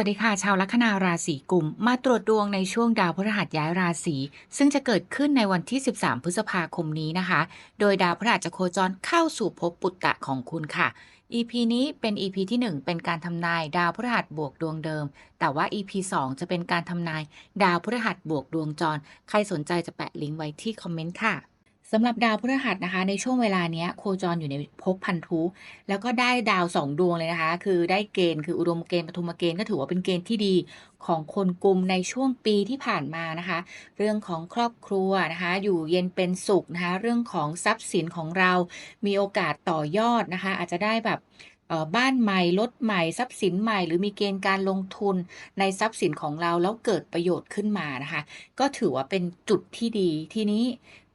วัสดีค่ะ ชาวลัคนาราศีกุม มาตรวจดวงในช่วงดาวพฤหัสย้ายราศีซึ่งจะเกิดขึ้นในวันที่ 13 พฤษภาคมนี้นะคะ โดยดาวพฤหัสจะโคจรเข้าสู่ภพปุตตะของคุณค่ะ EP นี้เป็น EP ที่ 1 เป็นการทำนายดาวพฤหัสบวกดวงเดิม แต่ว่า EP 2 จะเป็นการทำนายดาวพฤหัสบวกดวงจร ใครสนใจจะแปะลิงก์ไว้ที่คอมเมนต์ค่ะ สำหรับดาวพฤหัสนะคะ ในช่วงเวลานี้โคจรอยู่ในภพพันธุ แล้วก็ได้ดาวสองดวงเลยนะคะ คือได้เกณฑ์คืออุดมเกณฑ์ปฐุมเกณฑ์ก็ถือว่าเป็นเกณฑ์ที่ดีของคนกลุ่มในช่วงปีที่ผ่านมานะคะ เรื่องของครอบครัวนะคะ อยู่เย็นเป็นสุขนะคะ เรื่องของทรัพย์สินของเรา มีโอกาสต่อยอดนะคะ อาจจะได้แบบบ้านใหม่รถใหม่ทรัพย์สินใหม่ หรือมีเกณฑ์การลงทุนในทรัพย์สินของเราแล้วเกิดประโยชน์ขึ้นมานะคะ ก็ถือว่าเป็นจุดที่ดีทีนี้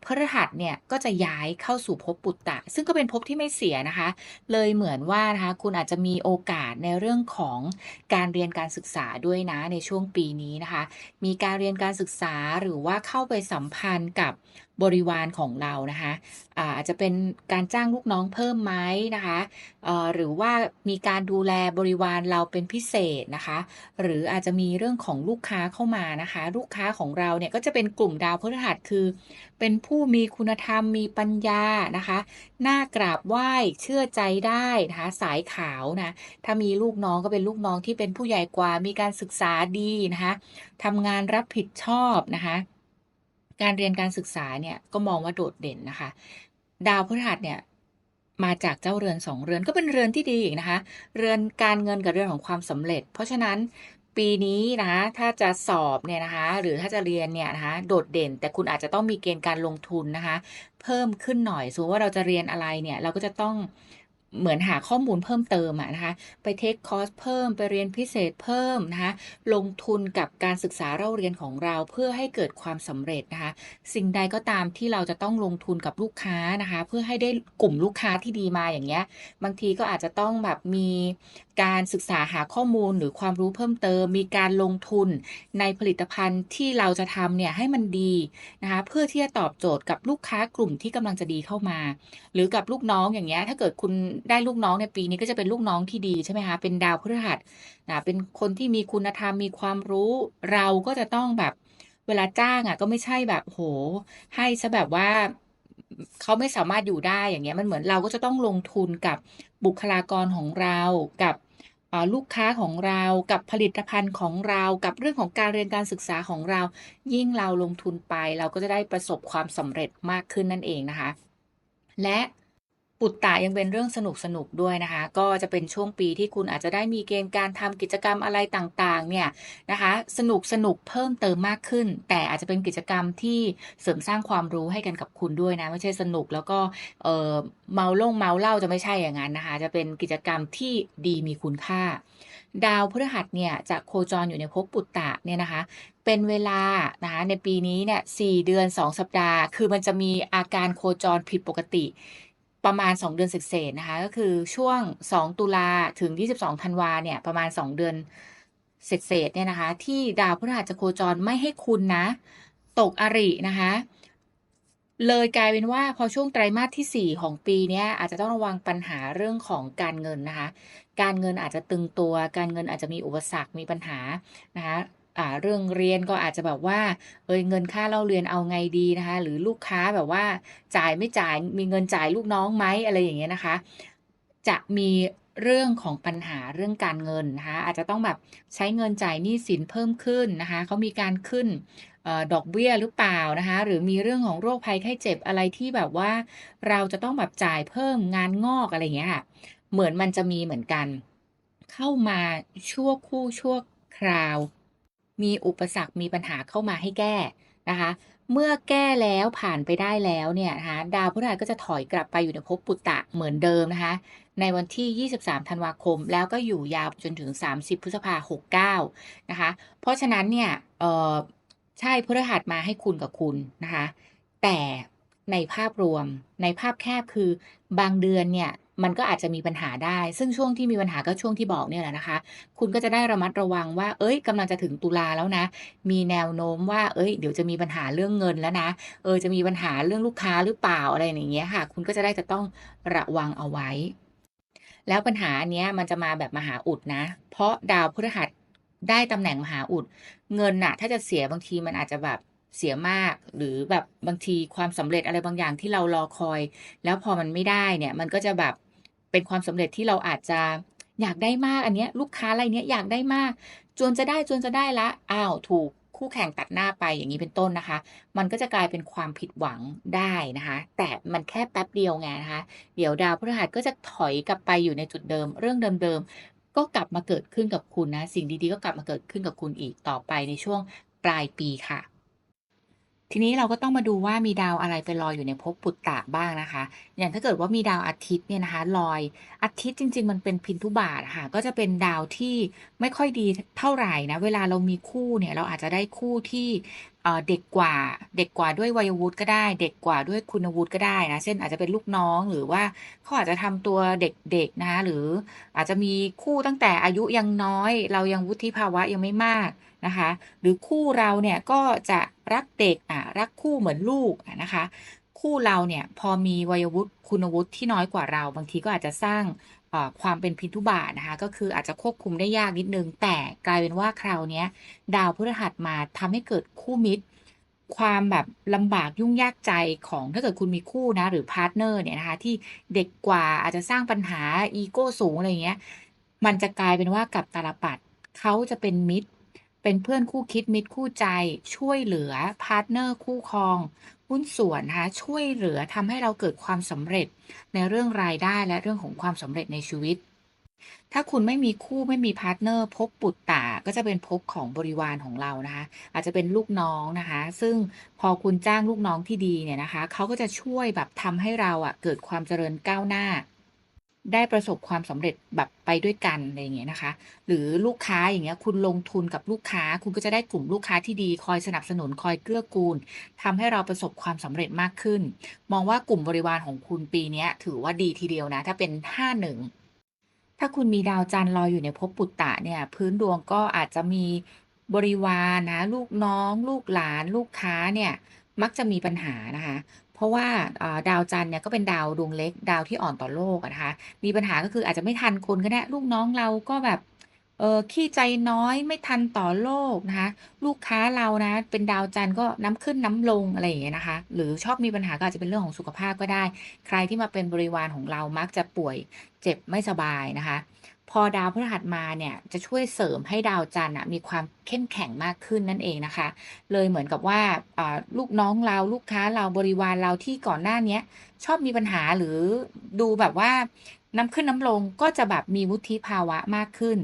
พฤหัสเนี่ยก็จะย้ายเข้าสู่ภพปุตตะ ซึ่งก็เป็นภพที่ไม่เสียนะคะ เลยเหมือนว่านะคะคุณอาจจะมีโอกาสในเรื่องของการเรียนการศึกษาด้วยนะในช่วงปีนี้นะคะ มีการเรียนการศึกษาหรือว่าเข้าไปสัมพันธ์กับบริวารของเรานะคะอาจจะเป็นการจ้างลูกน้องเพิ่มไหมนะคะหรือว่ามีการดูแลบริวารเราเป็นพิเศษนะคะ หรืออาจจะมีเรื่องของลูกค้าเข้ามานะคะ ลูกค้าของเราเนี่ยก็จะเป็นกลุ่มดาวพฤหัสคือ เป็นผู้มีคุณธรรมมีปัญญานะคะน่ากราบไหว้เชื่อใจได้นะคะสายขาวนะถ้ามีลูกน้องก็เป็นลูกน้องที่เป็นผู้ใหญ่กว่ามีการศึกษาดีนะคะทำงานรับผิดชอบนะคะ การเรียนการศึกษาเนี่ยก็มองว่าโดดเด่นนะคะ ดาวพฤหัสเนี่ยมาจากเจ้าเรือนสองเรือนก็เป็นเรือนที่ดีอีกนะคะ เรือนการเงินกับเรือนของความสำเร็จ เพราะฉะนั้นปีนี้นะคะถ้าจะสอบเนี่ยนะคะหรือถ้าจะเรียนเนี่ยนะคะโดดเด่น แต่คุณอาจจะต้องมีเกณฑ์การลงทุนนะคะ เพิ่มขึ้นหน่อยสมมติว่าเราจะเรียนอะไรเนี่ยเราก็จะต้อง เหมือนหาข้อมูลเพิ่มเติมอะนะคะ ไปเทคคอร์สเพิ่มไปเรียนพิเศษเพิ่มนะคะ ลงทุนกับการศึกษาเราเรียนของเราเพื่อให้เกิดความสำเร็จนะคะ สิ่งใดก็ตามที่เราจะต้องลงทุนกับลูกค้านะคะ เพื่อให้ได้กลุ่มลูกค้าที่ดีมาอย่างเงี้ย บางทีก็อาจจะต้องแบบมีการศึกษาหาข้อมูลหรือความรู้เพิ่มเติม มีการลงทุนในผลิตภัณฑ์ที่เราจะทำเนี่ยให้มันดีนะคะ เพื่อที่จะตอบโจทย์กับลูกค้ากลุ่มที่กำลังจะดีเข้ามา หรือกับลูกน้องอย่างเงี้ย ถ้าเกิดคุณได้ลูกน้องในปีนี้ก็จะเป็นลูกน้องที่ดีใช่ไหมคะเป็นดาวพฤหัสนะเป็นคนที่มีคุณธรรมมีความรู้ เราก็จะต้องแบบเวลาจ้างอะ ก็ไม่ใช่แบบโห ให้ซะแบบว่าเขาไม่สามารถอยู่ได้อย่างเงี้ยมันเหมือนเราก็จะต้องลงทุนกับบุคลากรของเรากับลูกค้าของเรากับผลิตภัณฑ์ของเรากับเรื่องของการเรียนการศึกษาของเรา ยิ่งเราลงทุนไป เราก็จะได้ประสบความสำเร็จมากขึ้นนั่นเองนะคะ และ ปุตตะยังเป็นเรื่องสนุกสนุกด้วยนะคะ ก็จะเป็นช่วงปีที่คุณอาจจะได้มีเกณฑ์การทำกิจกรรมอะไรต่างๆเนี่ยนะคะ สนุกสนุกเพิ่มเติมมากขึ้น แต่อาจจะเป็นกิจกรรมที่เสริมสร้างความรู้ให้กันกับคุณด้วยนะ ไม่ใช่สนุกแล้วก็เออเมาล่งเมาเล่าจะไม่ใช่อย่างนั้นนะคะ จะเป็นกิจกรรมที่ดีมีคุณค่า ดาวพฤหัสเนี่ยจะโคจรอยู่ในภพปุตตะเนี่ยนะคะเป็นเวลานะคะในปีนี้เนี่ยสเดือน 2 สัปดาห์ คือมันจะมีอาการโคจรผิดปกติ ประมาณ 2 เดือนเศษนะคะ ก็คือช่วง 2 ตุลาถึง 22 ธันวาเนี่ย ประมาณ 2 เดือนเศษเนี่ยนะคะ ที่ดาวพฤหัสจะโคจรไม่ให้คุณนะ ตกอรินะคะ เลยกลายเป็นว่าพอช่วงไตรมาสที่ 4 ของปีนี้อาจจะต้องระวังปัญหาเรื่องของการเงินนะคะ การเงินอาจจะตึงตัว การเงินอาจจะมีอุปสรรคมีปัญหานะคะ เรื่องเรียนก็อาจจะแบบว่า เอยเงินค่าเล่าเรียนเอาไงดีนะคะ หรือลูกค้าแบบว่าจ่ายไม่จ่ายมีเงินจ่ายลูกน้องไหมอะไรอย่างเงี้ยนะคะ จะมีเรื่องของปัญหาเรื่องการเงินนะคะอาจจะต้องแบบใช้เงินจ่ายหนี้สินเพิ่มขึ้นนะคะเขามีการขึ้นดอกเบี้ยหรือเปล่านะคะหรือมีเรื่องของโรคภัยไข้เจ็บอะไรที่แบบว่า เราจะต้องแบบจ่ายเพิ่มงานงอกอะไรอย่างเงี้ยค่ะเหมือนมันจะมีเหมือนกัน เข้ามาชั่วคู่ชั่วคราว มีอุปสรรคมีปัญหาเข้ามาให้แก้นะคะเมื่อแก้แล้วผ่านไปได้แล้วเนี่ยนะคะดาวพฤหัสก็จะถอยกลับไปอยู่ในภพปุตตะเหมือนเดิมนะคะ ในวันที่ 23 ธันวาคม แล้วก็อยู่ยาวจนถึง 30 พฤษภาคม 69 นะคะ เพราะฉะนั้นเนี่ยเออใช่พฤหัสมาให้คุณกับคุณนะคะ แต่ในภาพรวมในภาพแคบคือบางเดือนเนี่ย มันก็อาจจะมีปัญหาได้ ซึ่งช่วงที่มีปัญหาก็ช่วงที่บอกเนี่ยแหละนะคะ คุณก็จะได้ระมัดระวังว่า เอ้ยกำลังจะถึงตุลาแล้วนะ มีแนวโน้มว่า เอ้ย เดี๋ยวจะมีปัญหาเรื่องเงินแล้วนะ เออ จะมีปัญหาเรื่องลูกค้าหรือเปล่าอะไรอย่างเงี้ยค่ะ คุณก็จะได้จะต้องระวังเอาไว้ แล้วปัญหาเนี้ยมันจะมาแบบมหาอุดนะ เพราะดาวพฤหัสได้ตำแหน่งมหาอุด เงินน่ะ ถ้าจะเสียบางทีมันอาจจะแบบ เสียมาก หรือแบบบางทีความสำเร็จอะไรบางอย่างที่เรารอคอย แล้วพอมันไม่ได้เนี่ย มันก็จะแบบเป็นความสำเร็จที่เราอาจจะอยากได้มากอันเนี้ย ลูกค้ารายเนี้ยอยากได้มาก จนจะได้จนจะได้ล้วอ้าวถูกคู่แข่งตัดหน้าไปอย่างงี้เป็นต้นนะคะ มันก็จะกลายเป็นความผิดหวังได้นะคะ แต่มันแค่แป๊บเดียวไงนะคะ เดี๋ยวดาวพฤหัสก็จะถอยกลับไปอยู่ในจุดเดิม เรื่องเดิมๆ ก็กลับมาเกิดขึ้นกับคุณนะ สิ่งดีๆ ก็กลับมาเกิดขึ้นกับคุณอีกต่อไปในช่วงปลายปีค่ะ ทีนี้เราก็ต้องมาดูว่ามีดาวอะไรไปลอยอยู่ในภพปุตตะบ้างนะคะ อย่างถ้าเกิดว่ามีดาวอาทิตย์เนี่ยนะคะลอยอาทิตย์จริง ๆ มันเป็นพินทุบาตอะค่ะ ก็จะเป็นดาวที่ไม่ค่อยดีเท่าไหร่นะ เวลาเรามีคู่เนี่ยเราอาจจะได้คู่ที่เด็กกว่าเด็กกว่าด้วยวัยวุฒิก็ได้ เด็กกว่าด้วยคุณวุฒิก็ได้นะเช่นอาจจะเป็นลูกน้องหรือว่าเขาอาจจะทำตัวเด็กๆนะคะหรืออาจจะมีคู่ตั้งแต่อายุยังน้อย เรายังวุฒิภาวะยังไม่มาก นะคะ หรือคู่เราเนี่ยก็จะรักเด็กอ่ารักคู่เหมือนลูกะนะคะ คู่เราเนี่ยพอมีวัยวุฒิคุณวุฒิที่น้อยกว่าเรา บางทีก็อาจจะสร้างความเป็นพินทุบาตนะคะ ก็คืออาจจะควบคุมได้ยากนิดนึง แต่กลายเป็นว่าคราวนี้ดาวพฤหัสมาทำให้เกิดคู่มิตร ความแบบลำบากยุ่งยากใจของถ้าเกิดคุณมีคู่นะ หรือพาร์ตเนอร์เนี่ยนะคะ ที่เด็กกว่าอาจจะสร้างปัญหาอีโก้สูงอะไรเงี้ย มันจะกลายเป็นว่ากับตาลปัตเขาจะเป็นมิตร เป็นเพื่อนคู่คิดมิตรคู่ใจ ช่วยเหลือพาร์ตเนอร์คู่ครองหุ้นส่วนนะคะช่วยเหลือทำให้เราเกิดความสำเร็จในเรื่องรายได้และเรื่องของความสำเร็จในชีวิต ถ้าคุณไม่มีคู่ไม่มีพาร์ตเนอร์ภพปุตตะก็จะเป็นภพของบริวารของเรานะคะอาจจะเป็นลูกน้องนะคะ ซึ่งพอคุณจ้างลูกน้องที่ดีเนี่ยนะคะเขาก็จะช่วยแบบทำให้เราอะเกิดความเจริญก้าวหน้า ได้ประสบความสำเร็จแบบไปด้วยกันอะไรอย่างเงี้ยนะคะ หรือลูกค้าอย่างเงี้ยคุณลงทุนกับลูกค้า คุณก็จะได้กลุ่มลูกค้าที่ดี คอยสนับสนุนคอยเกื้อกูลทำให้เราประสบความสำเร็จมากขึ้น มองว่ากลุ่มบริวารของคุณปีนี้ถือว่าดีทีเดียวนะ ถ้าเป็น51ถ้าคุณมีดาวจันทร์ลอยอยู่ในภพปุตตะเนี่ย พื้นดวงก็อาจจะมีบริวารนะ ลูกน้อง ลูกหลาน ลูกค้าเนี่ยมักจะมีปัญหานะคะ ราะว่าดาวจันทร์เนี่ยก็เป็นดาวดวงเล็กดาวที่อ่อนต่อโลกนะคะ มีปัญหาก็คืออาจจะไม่ทันคนก็ได้ลูกน้องเราก็แบบเออขี้ใจน้อยไม่ทันต่อโลกนะคะลูกค้าเรานะ เป็นดาวจันทร์ก็น้ำขึ้นน้ำลงอะไรอย่างเงี้ยนะคะ หรือชอบมีปัญหาก็อาจจะเป็นเรื่องของสุขภาพก็ได้ ใครที่มาเป็นบริวารของเรามักจะป่วยเจ็บไม่สบายนะคะ พอดาวพฤหัสมาเนี่ยจะช่วยเสริมให้ดาวจันทร์น่ะมีความเข้มแข็งมากขึ้นนั่นเองนะคะ เลยเหมือนกับว่าลูกน้องเราลูกค้าเราบริวารเราที่ก่อนหน้านี้ชอบมีปัญหาหรือดูแบบว่าน้ำขึ้นน้ำลงก็จะแบบมีวุฒิภาวะมากขึ้น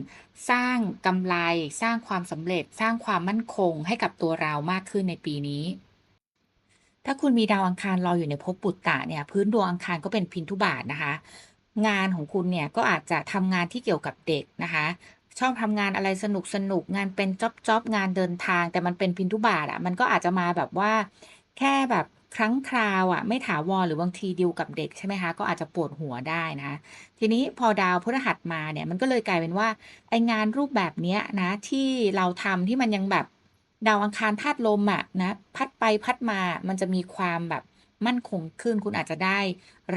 สร้างกำไร สร้างความสำเร็จ สร้างความมั่นคงให้กับตัวเรามากขึ้นในปีนี้ ถ้าคุณมีดาวอังคารลออยู่ในภพปุตตะเนี่ย พื้นดวงอังคารก็เป็นพินทุบาตนะคะ งานของคุณเนี่ยก็อาจจะทำงานที่เกี่ยวกับเด็กนะคะชอบทำงานอะไรสนุกๆงานเป็นจ็อบๆงานเดินทาง แต่มันเป็นพินทุบาตอะมันก็อาจจะมาแบบว่า แค่แบบครั้งคราวอะไม่ถาวรหรือบางทีดีลกับเด็กใช่ไหมคะก็อาจจะปวดหัวได้นะทีนี้พอดาวพฤหัสมาเนี่ยมันก็เลยกลายเป็นว่าไองานรูปแบบเนี้ยนะที่เราทำที่มันยังแบบดาวอังคารธาตุลมอะนะพัดไปพัดมามันจะมีความแบบ มั่นคงขึ้น คุณอาจจะได้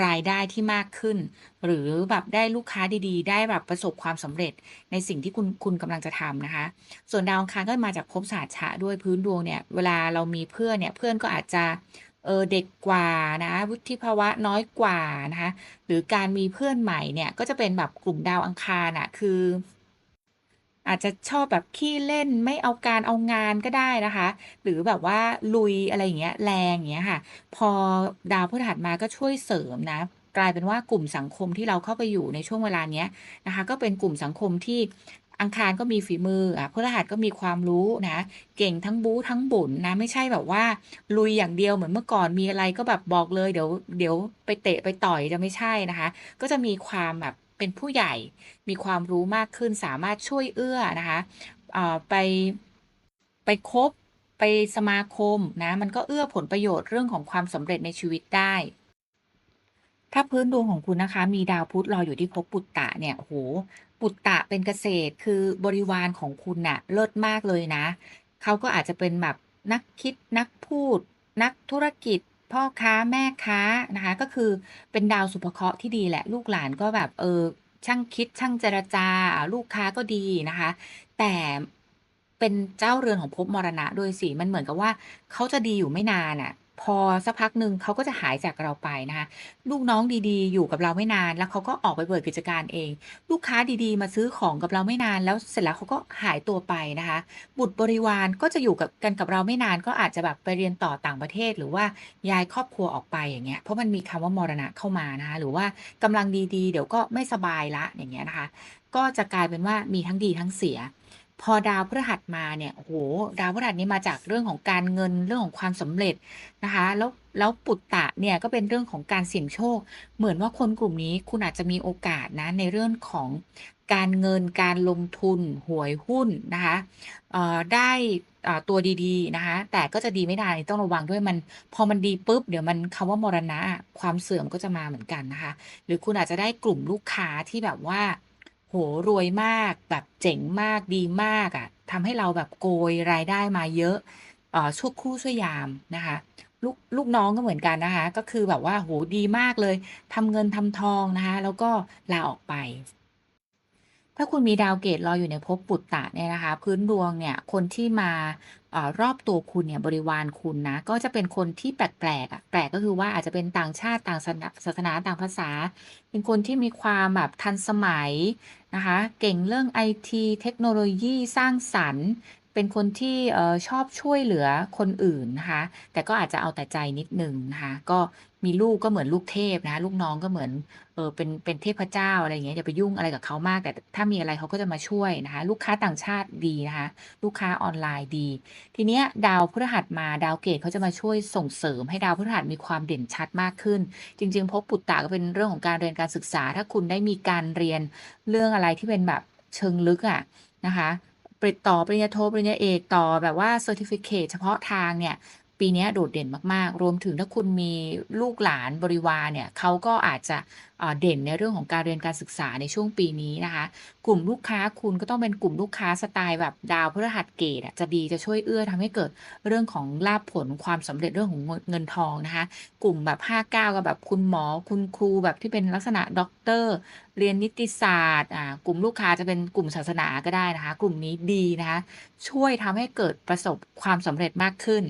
รายได้ที่มากขึ้น หรือแบบได้ลูกค้าดีๆ ได้แบบประสบความสำเร็จในสิ่งที่คุณคุณกำลังจะทำนะคะ ส่วนดาวอังคารก็มาจากภพสหัชชะด้วยพื้นดวงเนี่ยเวลาเรามีเพื่อนเนี่ยเพื่อนก็อาจจะเออเด็กกว่านะวุฒิภาวะน้อยกว่านะคะหรือการมีเพื่อนใหม่เนี่ยก็จะเป็นแบบกลุ่มดาวอังคารน่ะคือ อาจจะชอบแบบขี้เล่นไม่เอาการเอางานก็ได้นะคะ หรือแบบว่าลุยอะไรอย่างเงี้ยแรงอย่างเงี้ยค่ะ พอดาวพฤหัสมาก็ช่วยเสริมนะ กลายเป็นว่ากลุ่มสังคมที่เราเข้าไปอยู่ในช่วงเวลาเนี้ยนะคะ ก็เป็นกลุ่มสังคมที่อังคารก็มีฝีมืออ่าพฤหัสก็มีความรู้นะ เก่งทั้งบู๊ทั้งบุญนะ ไม่ใช่แบบว่า ลุยอย่างเดียวเหมือนเมื่อก่อนมีอะไรก็แบบบอกเลยเดี๋ยวเดี๋ยวไปเตะไปต่อยจะไม่ใช่นะคะ ก็จะมีความแบบ เป็นผู้ใหญ่มีความรู้มากขึ้นสามารถช่วยเอื้อนะคะไปไปคบไปสมาคมนะมันก็เอื้อผลประโยชน์เรื่องของความสำเร็จในชีวิตได้ ถ้าพื้นดวงของคุณนะคะ มีดาวพุธลอยอยู่ที่ภพปุตตะเนี่ยโอ้โฮปุตตะเป็นเกษตรคือบริวารของคุณน่ะเลิศมากเลยนะ เขาก็อาจจะเป็นแบบนักคิดนักพูด นักธุรกิจ พ่อค้าแม่ค้านะคะ ก็คือเป็นดาวสุภเคราะห์ที่ดีแหละ ลูกหลานก็แบบเออช่างคิดช่างเจรจาลูกค้าก็ดีนะคะ แต่เป็นเจ้าเรือนของภพมรณะด้วยสิมันเหมือนกับว่าเขาจะดีอยู่ไม่นานน่ะ พอสักพักหนึ่งเขาก็จะหายจากเราไปนะคะลูกน้องดีๆ อยู่กับเราไม่นาน แล้วเขาก็ออกไปเปิดกิจการเอง ลูกค้าดีๆ มาซื้อของกับเราไม่นาน แล้วเสร็จแล้วเขาก็หายตัวไปนะคะ บุตรบริวารก็จะอยู่กับกันกับเราไม่นาน ก็อาจจะแบบไปเรียนต่อต่างประเทศ หรือว่าย้ายครอบครัวออกไปอย่างเงี้ยเพราะมันมีคำว่ามรณะเข้ามานะคะหรือว่ากำลังดีๆ เดี๋ยวก็ไม่สบายล้วอย่างเงี้ยนะคะ ก็จะกลายเป็นว่ามีทั้งดีทั้งเสีย พอดาวพฤหัสมาเนี่ยโอ้โฮดาวพฤหัสนี้มาจากเรื่องของการเงินเรื่องของความสำเร็จนะคะ แล้วแล้วปุตตะเนี่ยก็เป็นเรื่องของการเสี่ยงโชค เหมือนว่าคนกลุ่มนี้คุณอาจจะมีโอกาสนะในเรื่องของการเงินการลงทุนหวยหุ้นนะคะได้ตัวดีๆนะคะ แต่ก็จะดีไม่นานต้องระวังด้วยมัน พอมันดีปุ๊บ เดี๋ยวมันคำว่ามรณะความเสื่อมก็จะมาเหมือนกันนะคะ หรือคุณอาจจะได้กลุ่มลูกค้าที่แบบว่า โหรวยมากแบบเจ๋งมากดีมากอะทำให้เราแบบโกยรายได้มาเยอะเอ่อช่วคู่ช่วยยามนะคะลูกลูกน้องก็เหมือนกันนะคะ ก็คือแบบว่าโหดีมากเลยทำเงินทำทองนะคะ แล้วก็ลาออกไป ถ้าคุณมีดาวเกตรออยู่ในภพปุตตะเนี่ยนะคะ พื้นดวงเนี่ย คนที่มา อรอบตัวคุณเนี่ยบริวารคุณนะ ก็จะเป็นคนที่แปลกๆอะแปลกก็คือว่าอาจจะเป็นต่างชาติต่างศาสนาต่างภาษา เป็นคนที่มีความแบบทันสมัยนะคะ เก่งเรื่องไอทีเทคโนโลยีสร้างสรรค์ เป็นคนที่ชอบช่วยเหลือคนอื่นนะคะ แต่ก็อาจจะเอาแต่ใจนิดหนึ่งนะคะ ก็มีลูกก็เหมือนลูกเทพนะะลูกน้องก็เหมือนเออเป็นเป็นเทพเจ้าอะไรอย่างเงี้ยอย่าไปยุ่งอะไรกับเขามาก แต่ถ้ามีอะไรเขาก็จะมาช่วยนะคะ ลูกค้าต่างชาติดีนะคะ ลูกค้าออนไลน์ดี ทีเนี้ยดาวพฤหัสมาดาวเกตเขาจะมาช่วยส่งเสริมให้ดาวพฤหัสมีความเด่นชัดมากขึ้น จริงๆภพปุตตะก็เป็นเรื่องของการเรียนการศึกษา ถ้าคุณได้มีการเรียนเรื่องอะไรที่เป็นแบบเชิงลึกอะนะคะ ปริญต่อปริญญาโทปริญญาเอกต่อแบบว่าเซอร์ติฟิเคตเฉพาะทางเนี่ย ปีนี้โดดเด่นมากๆ รวมถึงถ้าคุณมีลูกหลานบริวารเนี่ยเขาก็อาจจะเด่นในเรื่องของการเรียนการศึกษาในช่วงปีนี้นะคะ กลุ่มลูกค้าคุณก็ต้องเป็นกลุ่มลูกค้าสไตล์แบบดาวพฤหัสเกตจะดีจะช่วยเอื้อทำให้เกิดเรื่องของลาภผลความสำเร็จเรื่องของเงินทองนะคะ กลุ่มแบบ 59ก็แบบคุณหมอคุณครูแบบที่เป็นลักษณะด็อกเตอร์เรียนนิติศาสตร์ กลุ่มลูกค้าจะเป็นกลุ่มศาสนาก็ได้นะคะ กลุ่มนี้ดีนะคะ ช่วยทำให้เกิดประสบความสำเร็จมากขึ้น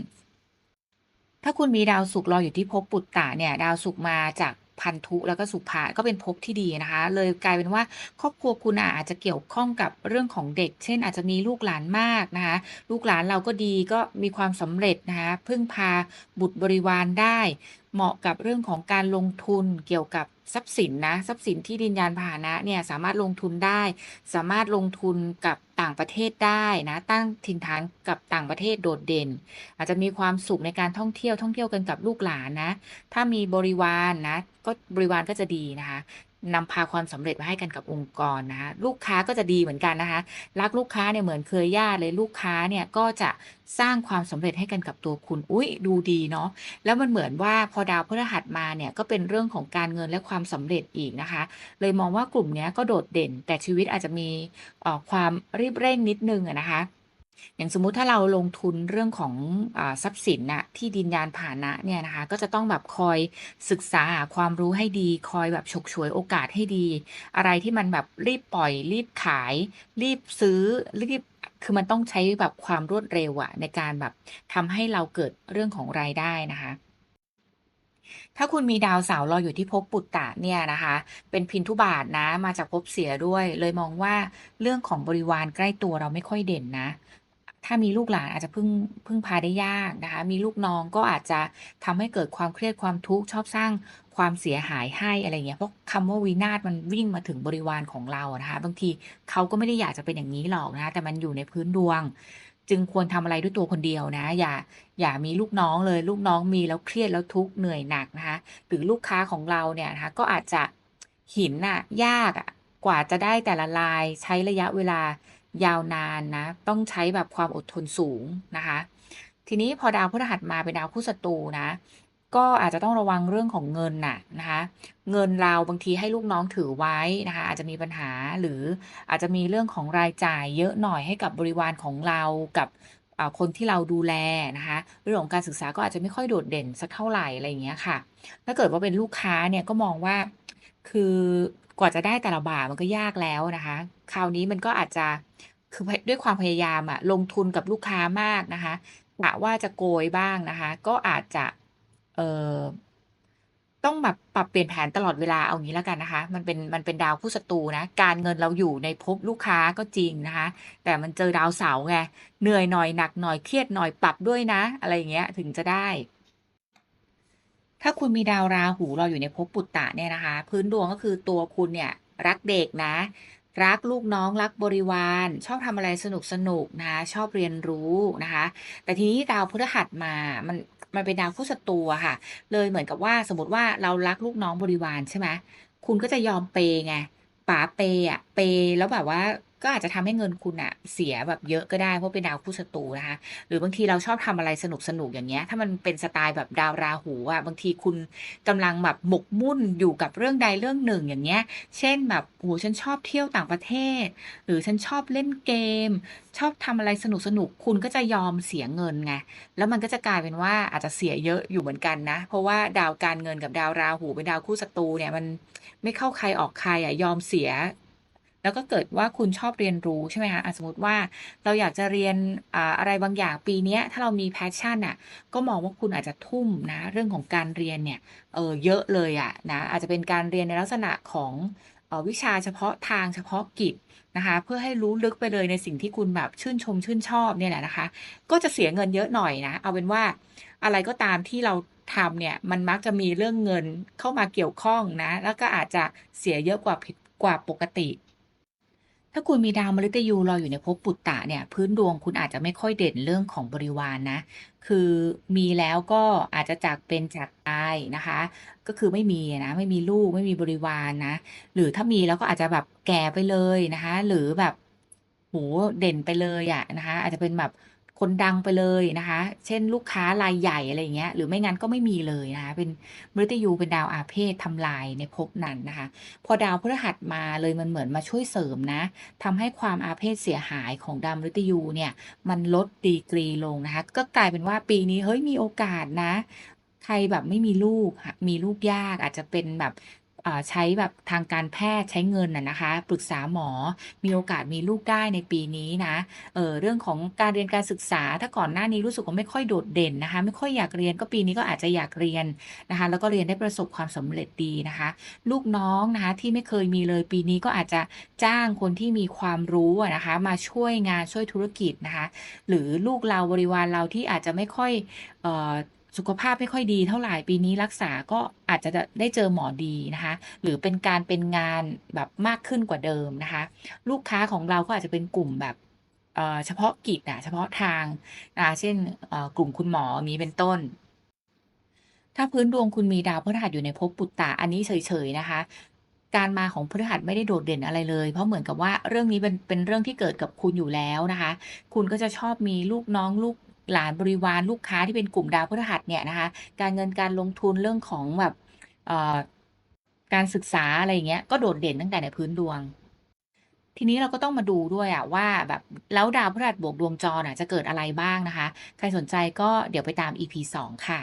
ถ้าคุณมีดาวศุกร์รออยู่ที่ภพปุตตะเนี่ยดาวศุกร์มาจากพันธุแล้วก็สุภาก็เป็นภพที่ดีนะคะ เลยกลายเป็นว่าครอบครัวคุณอะอาจจะเกี่ยวข้องกับเรื่องของเด็ก เช่น อาจจะมีลูกหลานมากนะคะ ลูกหลานเราก็ดีก็มีความสำเร็จนะคะพึ่งพาบุตรบริวารได้ เหมาะกับเรื่องของการลงทุนเกี่ยวกับทรัพย์สินนะทรัพย์สินที่ดินยานพาหนะเนี่ยสามารถลงทุนได้ สามารถลงทุนกับต่างประเทศได้นะตั้งถิ่นฐานกับต่างประเทศโดดเด่น อาจจะมีความสุขในการท่องเที่ยวท่องเที่ยวกันกับลูกหลานนะ ถ้ามีบริวารนะก็บริวารก็จะดีนะคะ นำพาความสำเร็จมาให้กันกับองค์กรนะคะลูกค้าก็จะดีเหมือนกันนะคะ รักลูกค้าเนี่ยเหมือนเคยญาติเลยลูกค้าเนี่ยก็จะสร้างความสำเร็จให้กันกับตัวคุณ อุ๊ยดูดีเนาะแล้วมันเหมือนว่าพอดาวพฤหัสมาเนี่ยก็เป็นเรื่องของการเงินและความสำเร็จอีกนะคะ เลยมองว่ากลุ่มนี้ก็โดดเด่น แต่ชีวิตอาจจะมีออความรีบเร่งนิดนึงอะนะคะ อย่างสมมุติถ้าเราลงทุนเรื่องของอทรัพย์สินนะที่ดินยานพานะเนี่ยนะคะ ก็จะต้องแบบคอยศึกษาหาความรู้ให้ดี คอยแบบฉกฉวยโอกาสให้ดี อะไรที่มันแบบรีบปล่อย รีบขาย รีบซื้อรีบคือมันต้องใช้แบบความรวดเร็วอะในการแบบทำให้เราเกิดเรื่องของรายได้นะคะถ้าคุณมีดาวเสาร์รออยู่ที่ภพปุตตะเนี่ยนะคะ เป็นพินทุบาตนะ มาจากภพเสียด้วย เลยมองว่าเรื่องของบริวารใกล้ตัวเราไม่ค่อยเด่นนะ ถ้ามีลูกหลานอาจจะพึ่งพึ่งพาได้ยากนะคะ มีลูกน้องก็อาจจะทำให้เกิดความเครียดความทุกข์ชอบสร้างความเสียหายให้อะไรเงี้ย เพราะคำว่าวินาศมันวิ่งมาถึงบริวารของเรานะคะ บางทีเขาก็ไม่ได้อยากจะเป็นอย่างงี้หรอกนะคะแต่มันอยู่ในพื้นดวง จึงควรทำอะไรด้วยตัวคนเดียวนะ อย่าอย่ามีลูกน้องเลย ลูกน้องมีแล้วเครียดแล้วทุกข์เหนื่อยหนักนะคะ หรือลูกค้าของเราเนี่ยนะคะก็อาจจะหินน่ะยากอะกว่าจะได้แต่ละรายใช้ระยะเวลา ยาวนานนะ ต้องใช้แบบความอดทนสูงนะคะ ทีนี้พอดาวพฤหัสมาเป็นดาวคู่ศัตรูนะ ก็อาจจะต้องระวังเรื่องของเงินน่ะนะคะ เงินเราบางทีให้ลูกน้องถือไว้นะคะ อาจจะมีปัญหาหรืออาจจะมีเรื่องของรายจ่ายเยอะหน่อยให้กับบริวารของเรากับคนที่เราดูแลนะคะเรื่องของการศึกษาก็อาจจะไม่ค่อยโดดเด่นสักเท่าไหร่อะไรอย่างเงี้ยค่ะ ถ้าเกิดว่าเป็นลูกค้าเนี่ยก็มองว่าคือ ว่าจะได้แต่ละบาทมันก็ยากแล้วนะคะ คราวนี้มันก็อาจจะคือด้วยความพยายามอะลงทุนกับลูกค้ามากนะคะกะว่าจะโกยบ้างนะคะ ก็อาจจะเอ่อต้องแบบปรับเปลี่ยนแผนตลอดเวลาเอางี้แล้วกันนะคะ มันเป็นมันเป็นดาวคู่ศัตรูนะ การเงินเราอยู่ในภพลูกค้าก็จริงนะคะ แต่มันเจอดาวเสาไงเหนื่อยหน่อยหนักหน่อยเครียดหน่อยปรับด้วยนะ อะไรอย่างเงี้ยถึงจะได้ ถ้าคุณมีดาวราหูรออยู่ในภพปุตตะเนี่ยนะคะ พื้นดวงก็คือตัวคุณเนี่ยรักเด็กนะ รักลูกน้องรักบริวาร ชอบทำอะไรสนุกๆนะคะชอบเรียนรู้นะคะ แต่ทีนี้ดาวพฤหัสมามันมันเป็นดาวคู่ศัตรูค่ะ เลยเหมือนกับว่าสมมติว่าเรารักลูกน้องบริวารใช่ไหมคุณก็จะยอมเปย์ไงป๋าเปย์อะเปย์แล้วแบบว่า ก็อาจจะทำให้เงินคุณน่ะเสียแบบเยอะก็ได้เพราะเป็นดาวคู่ศัตรูนะคะหรือบางทีเราชอบทำอะไรสนุกๆอย่างเงี้ย ถ้ามันเป็นสไตล์แบบดาวราหูอะบางทีคุณกำลังแบบหมกมุ่นอยู่กับเรื่องใดเรื่องหนึ่งอย่างเงี้ย เช่นแบบโอ้โฮฉันชอบเที่ยวต่างประเทศ หรือฉันชอบเล่นเกม ชอบทำอะไรสนุกๆคุณก็จะยอมเสียเงินไงแล้วมันก็จะกลายเป็นว่าอาจจะเสียเยอะอยู่เหมือนกันนะ เพราะว่าดาวการเงินกับดาวราหูเป็นดาวคู่ศัตรูเนี่ยมันไม่เข้าใครออกใครอะยอมเสีย แล้วก็เกิดว่าคุณชอบเรียนรู้ใช่ไหมคะะสมมติว่าเราอยากจะเรียนอะไรบางอย่างปีนี้ถ้าเรามี passion น่ะก็มองว่าคุณอาจจะทุ่มนะเรื่องของการเรียนเนี่ยเอ่อเยอะเลยอะนะอาจจะเป็นการเรียนในลักษณะของออวิชาเฉพาะทางเฉพาะกิจนะคะเพื่อให้รู้ลึกไปเลยในสิ่งที่คุณแบบชื่นชมชื่นชอบเนี่ยแหละนะคะ ก็จะเสียเงินเยอะหน่อยนะ เอาเป็นว่าอะไรก็ตามที่เราทำเนี่ยมันมักจะมีเรื่องเงินเข้ามาเกี่ยวข้องนะ แล้วก็อาจจะเสียเยอะกว่าผิดกว่าปกติ ถ้าคุณมีดาวมฤตยูรออยู่ในภพปุตตะเนี่ย พื้นดวงคุณอาจจะไม่ค่อยเด่นเรื่องของบริวารนะคือมีแล้วก็อาจจะจากเป็นจากตายนะคะ ก็คือไม่มีนะ ไม่มีลูกไม่มีบริวารนะหรือถ้ามีแล้วก็อาจจะแบบแก่ไปเลยนะคะ หรือแบบโหเด่นไปเลยอะนะคะ อาจจะเป็นแบบ คนดังไปเลยนะคะ เช่นลูกค้ารายใหญ่อะไรอย่างเงี้ย หรือไม่งั้นก็ไม่มีเลยนะคะ เป็นมฤตยูเป็นดาวอาเพศทำลายในภพนั้นนะคะ พอดาวพฤหัสมาเลยมันเหมือนมาช่วยเสริมนะทำให้ความอาเพศเสียหายของดาวมฤตยูเนี่ย มันลดดีกรีลงนะคะ ก็กลายเป็นว่าปีนี้เฮ้ยมีโอกาสนะ ใครแบบไม่มีลูก มีลูกยากอาจจะเป็นแบบ ใช้แบบทางการแพทย์ใช้เงินอะนะคะ ปรึกษาหมอมีโอกาสมีลูกได้ในปีนี้นะเออเรื่องของการเรียนการศึกษา ถ้าก่อนหน้านี้รู้สึกว่าไม่ค่อยโดดเด่นนะคะ ไม่ค่อยอยากเรียนก็ปีนี้ก็อาจจะอยากเรียนนะคะ แล้วก็เรียนได้ประสบความสำเร็จดีนะคะ ลูกน้องนะคะที่ไม่เคยมีเลยปีนี้ก็อาจจะจ้างคนที่มีความรู้นะคะ มาช่วยงานช่วยธุรกิจนะคะ หรือลูกเราบริวารเราที่อาจจะไม่ค่อยเออ สุขภาพไม่ค่อยดีเท่าไหร่ปีนี้รักษาก็อาจจะได้เจอหมอดีนะคะ หรือเป็นการเป็นงานแบบมากขึ้นกว่าเดิมนะคะ ลูกค้าของเราก็อาจจะเป็นกลุ่มแบบเฉพาะกิจอะเฉพาะทางนะคะเช่นกลุ่มคุณหมออย่างงี้เป็นต้น ถ้าพื้นดวงคุณมีดาวพฤหัสอยู่ในภพปุตตะอันนี้เฉยๆนะคะ การมาของพฤหัสไม่ได้โดดเด่นอะไรเลย เพราะเหมือนกับว่าเรื่องนี้เป็นเป็นเรื่องที่เกิดกับคุณอยู่แล้วนะคะ คุณก็จะชอบมีลูกน้องลูก หลานบริวารลูกค้าที่เป็นกลุ่มดาวพฤหัสเนี่ยนะคะ การเงินการลงทุนเรื่องของแบบการศึกษาอะไรอย่างเงี้ยก็โดดเด่นตั้งแต่ในพื้นดวง ทีนี้เราก็ต้องมาดูด้วยอะว่าแบบแล้วดาวพฤหัสบวกดวงจรอะจะเกิดอะไรบ้างนะคะ ใครสนใจก็เดี๋ยวไปตาม EP 2 ค่ะ